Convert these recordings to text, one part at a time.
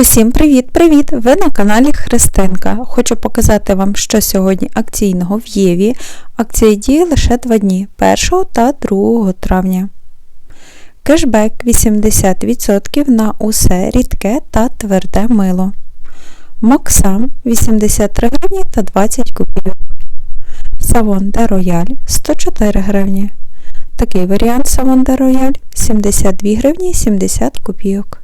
Усім привіт-привіт! Ви на каналі Христинка. Хочу показати вам, що сьогодні акційного в Єві. Акція діє лише 2 дні 1 та 2 травня. Кешбек 80% на усе рідке та тверде мило. Моксам 83 гривні та 20 копійок. Савон де Рояль 104 гривні. Такий варіант Савон де Рояль 72 гривні 70 копійок.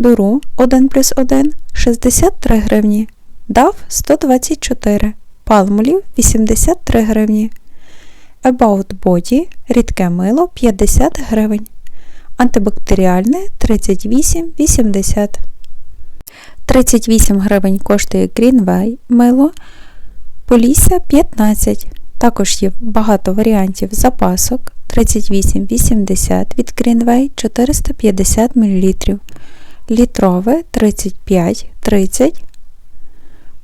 Дуру 1 плюс 1 63 гривні. Дав 124 Палмолів 83 гривні. About Body рідке мило 50 гривень. Антибактеріальне 38,80 38 гривень коштує Greenway мило. Полісся 15. Також є багато варіантів запасок 38,80 від Greenway 450 мл літрове 35, 30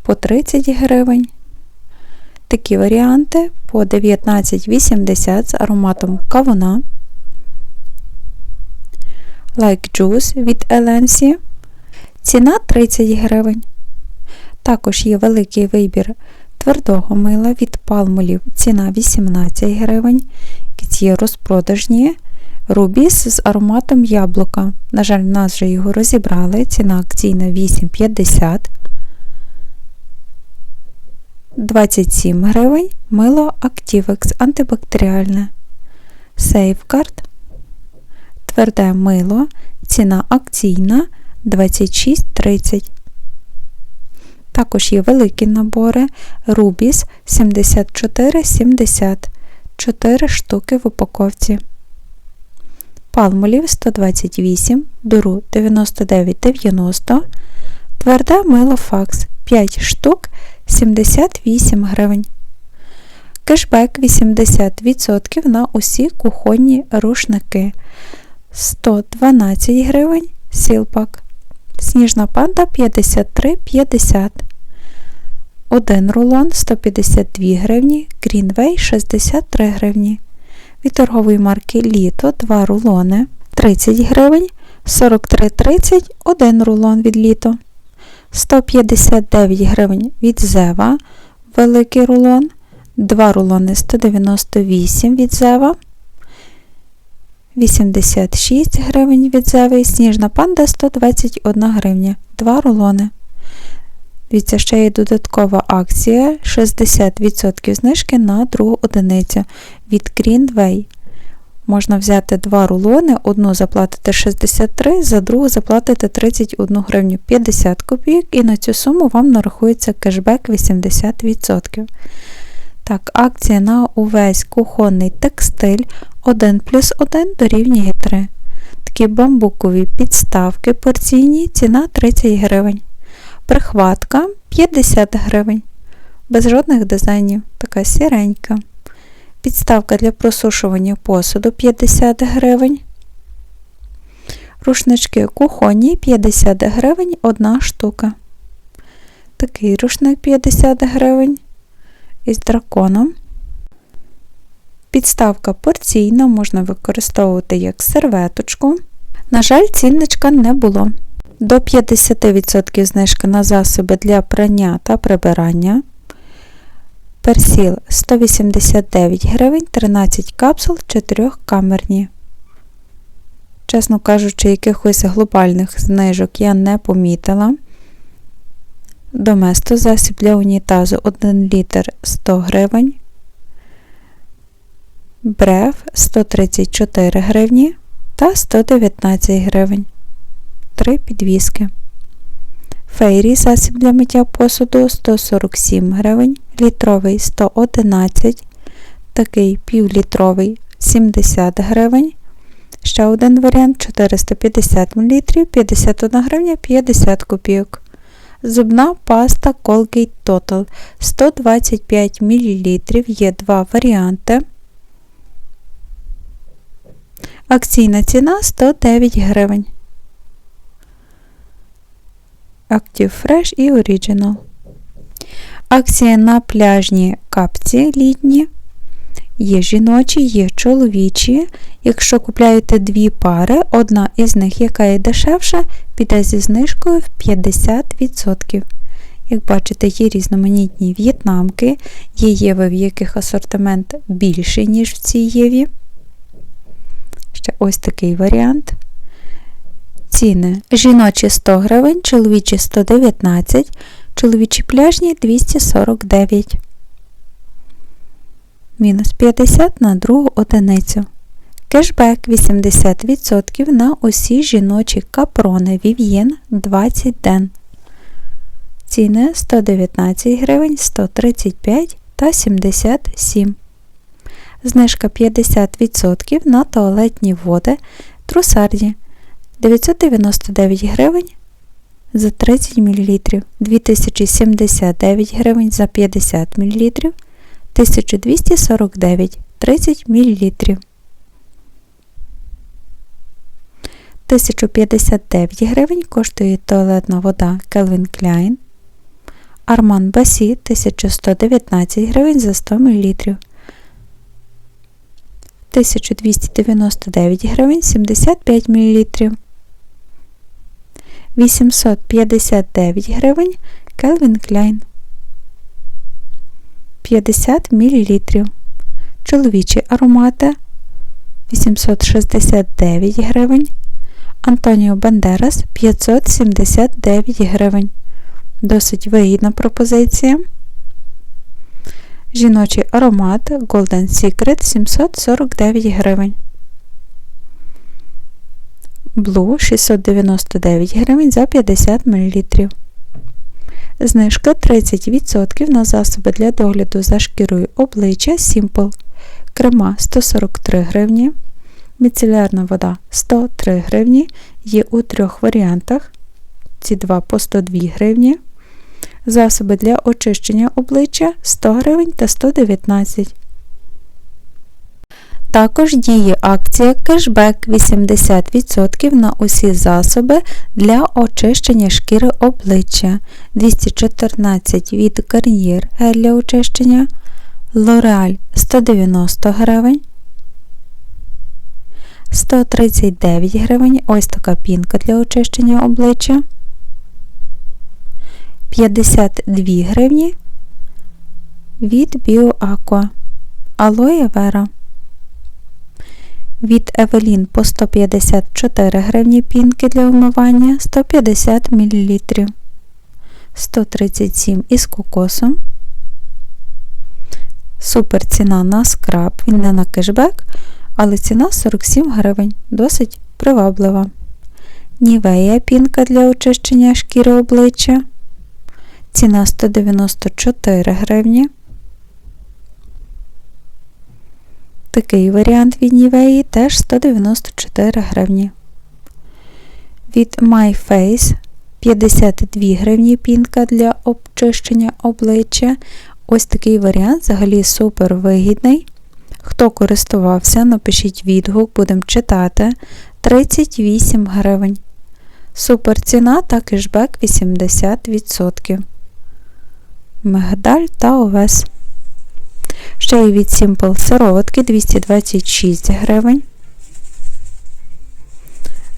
по 30 гривень. Такі варіанти по 19,80 з ароматом кавуна. Like Juice від Elensi. Ціна 30 гривень. Також є великий вибір твердого мила від палмолів. Ціна 18 гривень. Є розпродажні Рубіс з ароматом яблука. На жаль, нас вже його розібрали. Ціна акційна 8,50. 27 гривень. Мило Activex антибактеріальне. Safeguard. Тверде мило. Ціна акційна 26,30. Також є великі набори Rubis 74,70. 4 штуки в упаковці палмолів 128, дуру 99,90, тверде мило факс 5 штук 78 гривень. Кешбек 80% на усі кухонні рушники 112 гривень, сілпак. Сніжна панда 53,50. Один рулон 152 гривні, Greenway 63 гривні від торгової марки Літо 2 рулони 30 гривень, 43,30 1 рулон від літо, 159 гривень від Зева, великий рулон, 2 рулони 198 від Зева, 86 гривень від Зеви сніжна панда 121 гривня, 2 рулони. Дивіться, ще є додаткова акція 60% знижки на другу одиницю від Greenway. Можна взяти два рулони, одну заплатити 63, за другу заплатити 31 гривню 50 копійок, і на цю суму вам нарахується кешбек 80%. Так, акція на увесь кухонний текстиль 1 плюс 1 дорівнює 3. Такі бамбукові підставки порційні, ціна 30 гривень. Прихватка 50 гривень. Без жодних дизайнів. Така сіренька. Підставка для просушування посуду 50 гривень. Рушнички кухонні 50 гривень одна штука. Такий рушник 50 гривень із драконом. Підставка порційна, можна використовувати як серветочку. На жаль, цінничка не було до 50% знижки на засоби для прання та прибирання. Персіл 189 гривень, 13 капсул, 4 камерні. Чесно кажучи, якихось глобальних знижок я не помітила. Доместо засіб для унітазу 1 літр 100 гривень. Брев 134 гривні та 119 гривень. 3 підвіски. Фейрі засіб для миття посуду 147 гривень, літровий 111, такий півлітровий 70 гривень. Ще один варіант 450 мл, 51 гривня 50 копійок. Зубна паста Colgate Total 125 мл. Є два варіанти. Акційна ціна 109 гривень. Active Fresh і Original. Акція на пляжні капці літні. Є жіночі, є чоловічі. Якщо купляєте дві пари, одна із них, яка є дешевша, піде зі знижкою в 50%. Як бачите, є різноманітні в'єтнамки, є єви, в яких асортимент більший, ніж в цій єві. Ще ось такий варіант. Ціни. Жіночі 100 гривень, чоловічі 119, чоловічі пляжні 249. Мінус 50 на другу одиницю. Кешбек 80% на усі жіночі капрони Vivien 20 ден. Ціни 119 гривень, 135 та 77. Знижка 50% на туалетні води Трусарді 999 гривень за 30 мл, 2079 гривень за 50 мл, 1249 30 мл. 1059 гривень коштує туалетна вода Calvin Klein. Арман Басі 1119 гривень за 100 мл. 1299 гривень 75 мл. 859 гривень Calvin Klein. 50 мл. Чоловічі аромати 869 гривень. Антоніо Бандерас 579 гривень. Досить вигідна пропозиція. Жіночий аромат Golden Secret 749 гривень. Blue 699 гривень за 50 мл. Знижка 30% на засоби для догляду за шкірою обличчя Simple. Крема 143 гривні. Міцелярна вода 103 гривні. Є у трьох варіантах. Ці два по 102 гривні. Засоби для очищення обличчя 100 гривень та 119 Також діє акція кешбек 80% на усі засоби для очищення шкіри обличчя 214 від Garnier гель для очищення, L'Oreal 190 гривень. 139 гривень. Ось така пінка для очищення обличчя. 52 гривні від BioAqua. Алоє Вера. Від Евелін по 154 гривні пінки для вмивання 150 мл. 137 із кокосом. Супер ціна на скраб. Він не на кешбек, але ціна 47 гривень. Досить приваблива. Нівея пінка для очищення шкіри обличчя. Ціна 194 гривні. Такий варіант від Нівеї теж 194 гривні. Від MyFace 52 гривні пінка для обчищення обличчя. Ось такий варіант взагалі супер вигідний. Хто користувався, напишіть відгук, будемо читати. 38 гривень. Супер ціна та кешбек 80%. Мигдаль та овес. Ще є від Simple сироватки 226 гривень.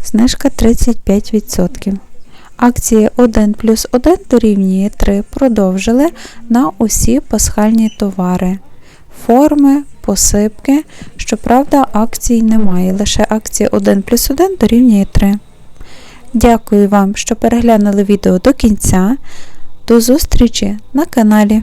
Знижка 35%. Акції 1 плюс 1 дорівнює 3 продовжили на усі пасхальні товари. Форми, посипки. Щоправда, акцій немає. Лише акція 1 плюс 1 дорівнює 3. Дякую вам, що переглянули відео до кінця. До зустрічі на каналі.